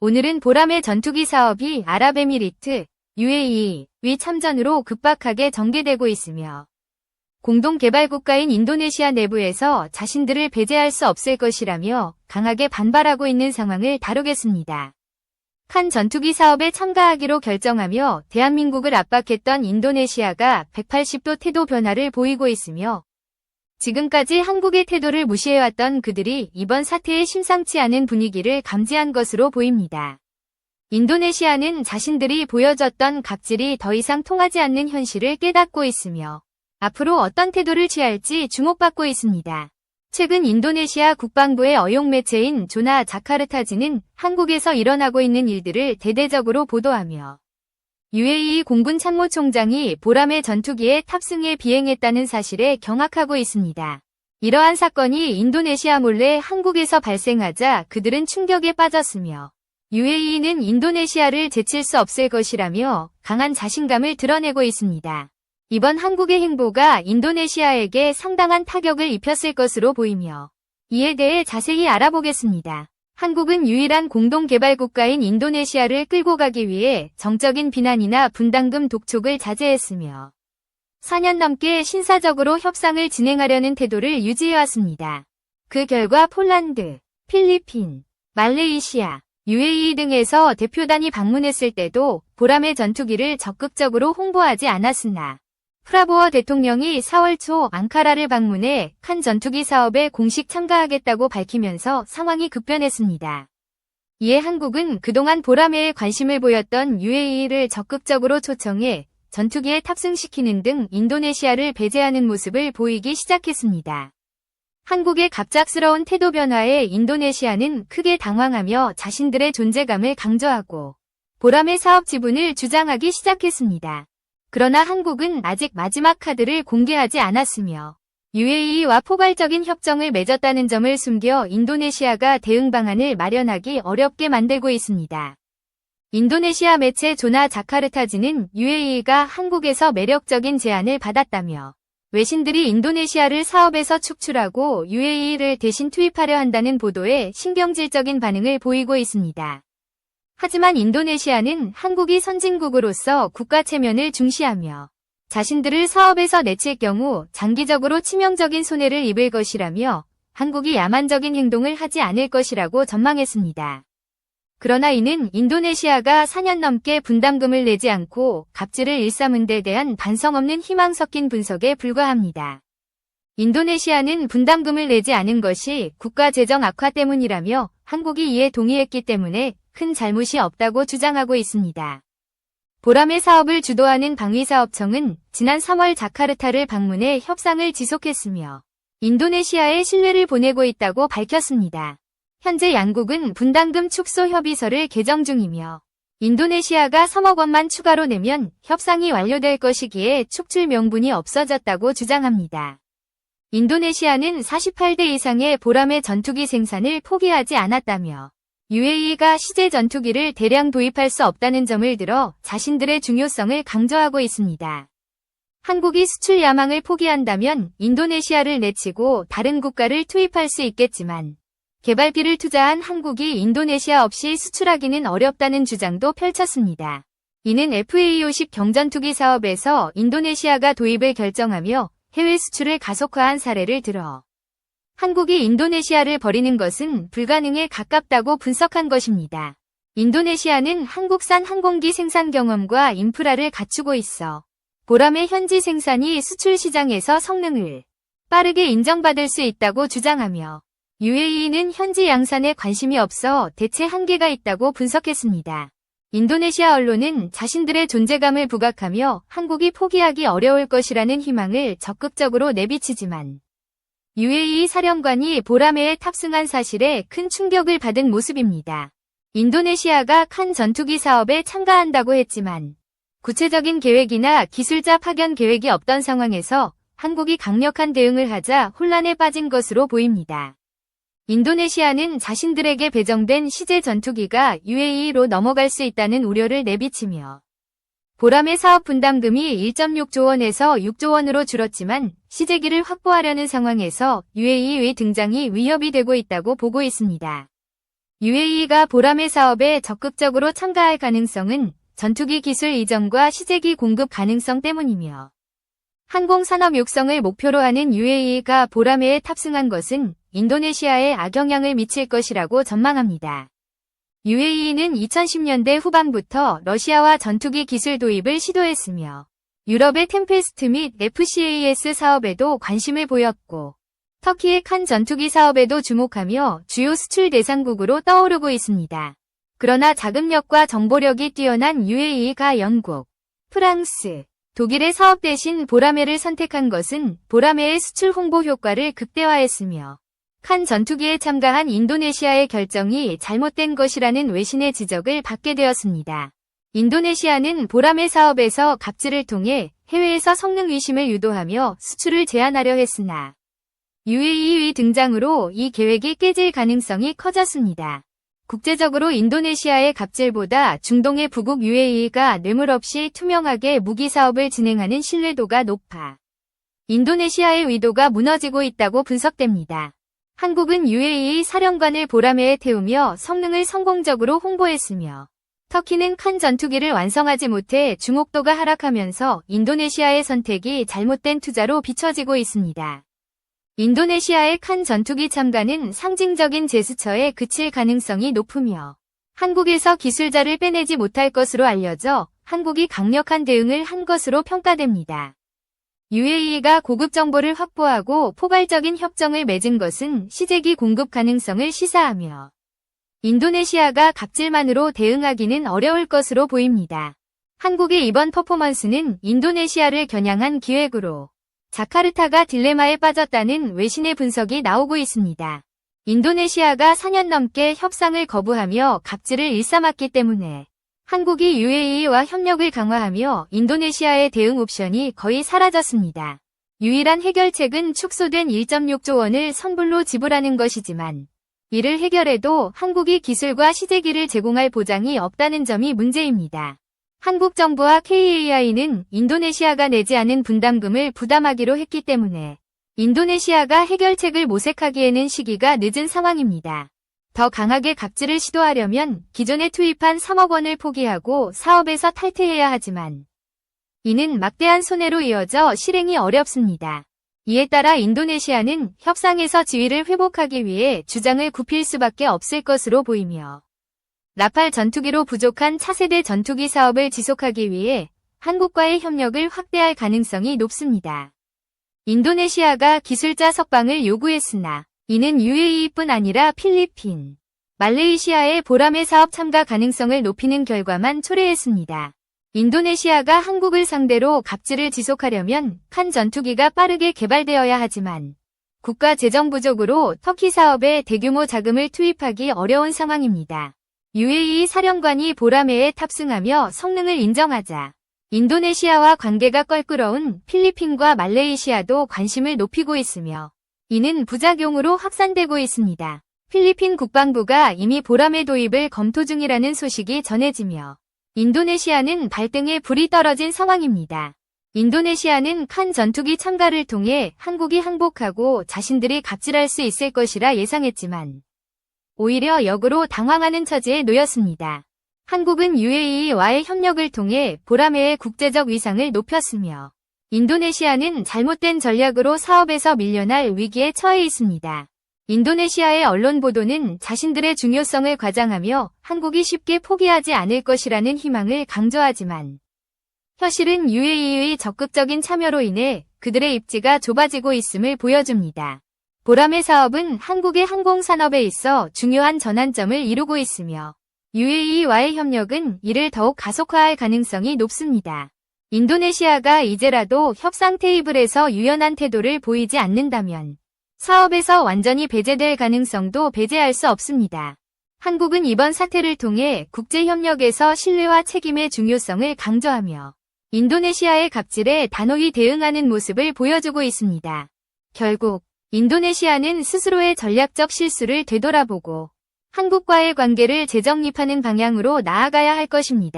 오늘은 보람의 전투기 사업이 아랍에미리트, UAE 위 참전으로 급박하게 전개되고 있으며 공동개발국가인 인도네시아 내부에서 자신들을 배제할 수 없을 것이라며 강하게 반발하고 있는 상황을 다루겠습니다. 칸 전투기 사업에 참가하기로 결정하며 대한민국을 압박했던 인도네시아가 180도 태도 변화를 보이고 있으며 지금까지 한국의 태도를 무시해왔던 그들이 이번 사태에 심상치 않은 분위기를 감지한 것으로 보입니다. 인도네시아는 자신들이 보여줬던 갑질이 더 이상 통하지 않는 현실을 깨닫고 있으며 앞으로 어떤 태도를 취할지 주목받고 있습니다. 최근 인도네시아 국방부의 어용 매체인 조나 자카르타지는 한국에서 일어나고 있는 일들을 대대적으로 보도하며 UAE 공군 참모총장이 보람의 전투기에 탑승해 비행했다는 사실에 경악하고 있습니다. 이러한 사건이 인도네시아 몰래 한국에서 발생하자 그들은 충격에 빠졌으며 UAE는 인도네시아를 제칠 수 없을 것이라며 강한 자신감을 드러내고 있습니다. 이번 한국의 행보가 인도네시아에게 상당한 타격을 입혔을 것으로 보이며 이에 대해 자세히 알아보겠습니다. 한국은 유일한 공동개발국가인 인도네시아를 끌고 가기 위해 정적인 비난이나 분담금 독촉을 자제했으며 4년 넘게 신사적으로 협상을 진행하려는 태도를 유지해왔습니다. 그 결과 폴란드, 필리핀, 말레이시아, UAE 등에서 대표단이 방문했을 때도 보람의 전투기를 적극적으로 홍보하지 않았으나 프라보어 대통령이 4월 초 앙카라를 방문해 칸 전투기 사업에 공식 참가하겠다고 밝히면서 상황이 급변했습니다. 이에 한국은 그동안 보람에 관심을 보였던 UAE를 적극적으로 초청해 전투기에 탑승시키는 등 인도네시아를 배제하는 모습을 보이기 시작했습니다. 한국의 갑작스러운 태도 변화에 인도네시아는 크게 당황하며 자신들의 존재감을 강조하고 보람의 사업 지분을 주장하기 시작했습니다. 그러나 한국은 아직 마지막 카드를 공개하지 않았으며 UAE와 포괄적인 협정을 맺었다는 점을 숨겨 인도네시아가 대응 방안을 마련하기 어렵게 만들고 있습니다. 인도네시아 매체 조나 자카르타지는 UAE가 한국에서 매력적인 제안을 받았다며 외신들이 인도네시아를 사업에서 축출하고 UAE를 대신 투입하려 한다는 보도에 신경질적인 반응을 보이고 있습니다. 하지만 인도네시아는 한국이 선진국으로서 국가 체면을 중시하며 자신들을 사업에서 내칠 경우 장기적으로 치명적인 손해를 입을 것이라며 한국이 야만적인 행동을 하지 않을 것이라고 전망했습니다. 그러나 이는 인도네시아가 4년 넘게 분담금을 내지 않고 갑질을 일삼은 데 대한 반성 없는 희망 섞인 분석에 불과합니다. 인도네시아는 분담금을 내지 않은 것이 국가 재정 악화 때문이라며 한국이 이에 동의했기 때문에 큰 잘못이 없다고 주장하고 있습니다. 보람의 사업을 주도하는 방위사업청은 지난 3월 자카르타를 방문해 협상을 지속했으며 인도네시아에 신뢰를 보내고 있다고 밝혔습니다. 현재 양국은 분담금 축소 협의서를 개정 중이며 인도네시아가 3억 원만 추가로 내면 협상이 완료될 것이기에 축출 명분이 없어졌다고 주장합니다. 인도네시아는 48대 이상의 보람의 전투기 생산을 포기하지 않았다며 UAE가 시제 전투기를 대량 도입할 수 없다는 점을 들어 자신들의 중요성을 강조하고 있습니다. 한국이 수출 야망을 포기한다면 인도네시아를 내치고 다른 국가를 투입할 수 있겠지만 개발비를 투자한 한국이 인도네시아 없이 수출하기는 어렵다는 주장도 펼쳤습니다. 이는 FA50 경전투기 사업에서 인도네시아가 도입을 결정하며 해외 수출을 가속화한 사례를 들어 한국이 인도네시아를 버리는 것은 불가능에 가깝다고 분석한 것입니다. 인도네시아는 한국산 항공기 생산 경험과 인프라를 갖추고 있어 보람의 현지 생산이 수출 시장에서 성능을 빠르게 인정받을 수 있다고 주장하며 UAE는 현지 양산에 관심이 없어 대체 한계가 있다고 분석했습니다. 인도네시아 언론은 자신들의 존재감을 부각하며 한국이 포기하기 어려울 것이라는 희망을 적극적으로 내비치지만 UAE 사령관이 보라매에 탑승한 사실에 큰 충격을 받은 모습입니다. 인도네시아가 칸 전투기 사업에 참가한다고 했지만 구체적인 계획이나 기술자 파견 계획이 없던 상황에서 한국이 강력한 대응을 하자 혼란에 빠진 것으로 보입니다. 인도네시아는 자신들에게 배정된 시제 전투기가 UAE로 넘어갈 수 있다는 우려를 내비치며 보람의 사업 분담금이 1.6조 원에서 6조 원으로 줄었지만 시제기를 확보하려는 상황에서 UAE의 등장이 위협이 되고 있다고 보고 있습니다. UAE가 보람의 사업에 적극적으로 참가할 가능성은 전투기 기술 이전과 시제기 공급 가능성 때문이며 항공산업 육성을 목표로 하는 UAE가 보라매에 탑승한 것은 인도네시아에 악영향을 미칠 것이라고 전망합니다. UAE는 2010년대 후반부터 러시아와 전투기 기술 도입을 시도했으며 유럽의 템페스트 및 FCAS 사업에도 관심을 보였고 터키의 칸 전투기 사업에도 주목하며 주요 수출 대상국으로 떠오르고 있습니다. 그러나 자금력과 정보력이 뛰어난 UAE가 영국, 프랑스, 독일의 사업 대신 보라매를 선택한 것은 보라매의 수출 홍보 효과를 극대화했으며 칸 전투기에 참가한 인도네시아의 결정이 잘못된 것이라는 외신의 지적을 받게 되었습니다. 인도네시아는 보라매 사업에서 갑질을 통해 해외에서 성능 위심을 유도하며 수출을 제한하려 했으나 UAE의 등장으로 이 계획이 깨질 가능성이 커졌습니다. 국제적으로 인도네시아의 갑질보다 중동의 부국 UAE가 뇌물 없이 투명하게 무기 사업을 진행하는 신뢰도가 높아 인도네시아의 의도가 무너지고 있다고 분석됩니다. 한국은 UAE 사령관을 보라매에 태우며 성능을 성공적으로 홍보했으며 터키는 칸 전투기를 완성하지 못해 주목도가 하락하면서 인도네시아의 선택이 잘못된 투자로 비춰지고 있습니다. 인도네시아의 칸 전투기 참가는 상징적인 제스처에 그칠 가능성이 높으며 한국에서 기술자를 빼내지 못할 것으로 알려져 한국이 강력한 대응을 한 것으로 평가됩니다. UAE가 고급 정보를 확보하고 포괄적인 협정을 맺은 것은 시제기 공급 가능성을 시사하며 인도네시아가 갑질만으로 대응하기는 어려울 것으로 보입니다. 한국의 이번 퍼포먼스는 인도네시아를 겨냥한 기획으로 자카르타가 딜레마에 빠졌다는 외신의 분석이 나오고 있습니다. 인도네시아가 4년 넘게 협상을 거부하며 갑질을 일삼았기 때문에 한국이 UAE와 협력을 강화하며 인도네시아의 대응 옵션이 거의 사라졌습니다. 유일한 해결책은 축소된 1.6조 원을 선불로 지불하는 것이지만 이를 해결해도 한국이 기술과 시제기를 제공할 보장이 없다는 점이 문제입니다. 한국 정부와 KAI는 인도네시아가 내지 않은 분담금을 부담하기로 했기 때문에 인도네시아가 해결책을 모색하기에는 시기가 늦은 상황입니다. 더 강하게 갑질을 시도하려면 기존에 투입한 3억 원을 포기하고 사업에서 탈퇴해야 하지만 이는 막대한 손해로 이어져 실행이 어렵습니다. 이에 따라 인도네시아는 협상에서 지위를 회복하기 위해 주장을 굽힐 수밖에 없을 것으로 보이며 라팔 전투기로 부족한 차세대 전투기 사업을 지속하기 위해 한국과의 협력을 확대할 가능성이 높습니다. 인도네시아가 기술자 석방을 요구했으나 이는 UAE뿐 아니라 필리핀, 말레이시아의 보람의 사업 참가 가능성을 높이는 결과만 초래했습니다. 인도네시아가 한국을 상대로 갑질을 지속하려면 칸 전투기가 빠르게 개발되어야 하지만 국가 재정 부족으로 터키 사업에 대규모 자금을 투입하기 어려운 상황입니다. UAE 사령관이 보라매에 탑승하며 성능을 인정하자 인도네시아와 관계가 껄끄러운 필리핀과 말레이시아도 관심을 높이고 있으며 이는 부작용으로 확산되고 있습니다. 필리핀 국방부가 이미 보라매 도입을 검토 중이라는 소식이 전해지며 인도네시아는 발등에 불이 떨어진 상황입니다. 인도네시아는 칸 전투기 참가를 통해 한국이 항복하고 자신들이 갑질할 수 있을 것이라 예상했지만 오히려 역으로 당황하는 처지에 놓였습니다. 한국은 UAE와의 협력을 통해 보라매의 국제적 위상을 높였으며 인도네시아는 잘못된 전략으로 사업에서 밀려날 위기에 처해 있습니다. 인도네시아의 언론 보도는 자신들의 중요성을 과장하며 한국이 쉽게 포기하지 않을 것이라는 희망을 강조하지만 현실은 UAE의 적극적인 참여로 인해 그들의 입지가 좁아지고 있음을 보여줍니다. 보람의 사업은 한국의 항공산업에 있어 중요한 전환점을 이루고 있으며 UAE와의 협력은 이를 더욱 가속화할 가능성이 높습니다. 인도네시아가 이제라도 협상 테이블에서 유연한 태도를 보이지 않는다면 사업에서 완전히 배제될 가능성도 배제할 수 없습니다. 한국은 이번 사태를 통해 국제협력에서 신뢰와 책임의 중요성을 강조하며 인도네시아의 갑질에 단호히 대응하는 모습을 보여주고 있습니다. 결국 인도네시아는 스스로의 전략적 실수를 되돌아보고 한국과의 관계를 재정립하는 방향으로 나아가야 할 것입니다.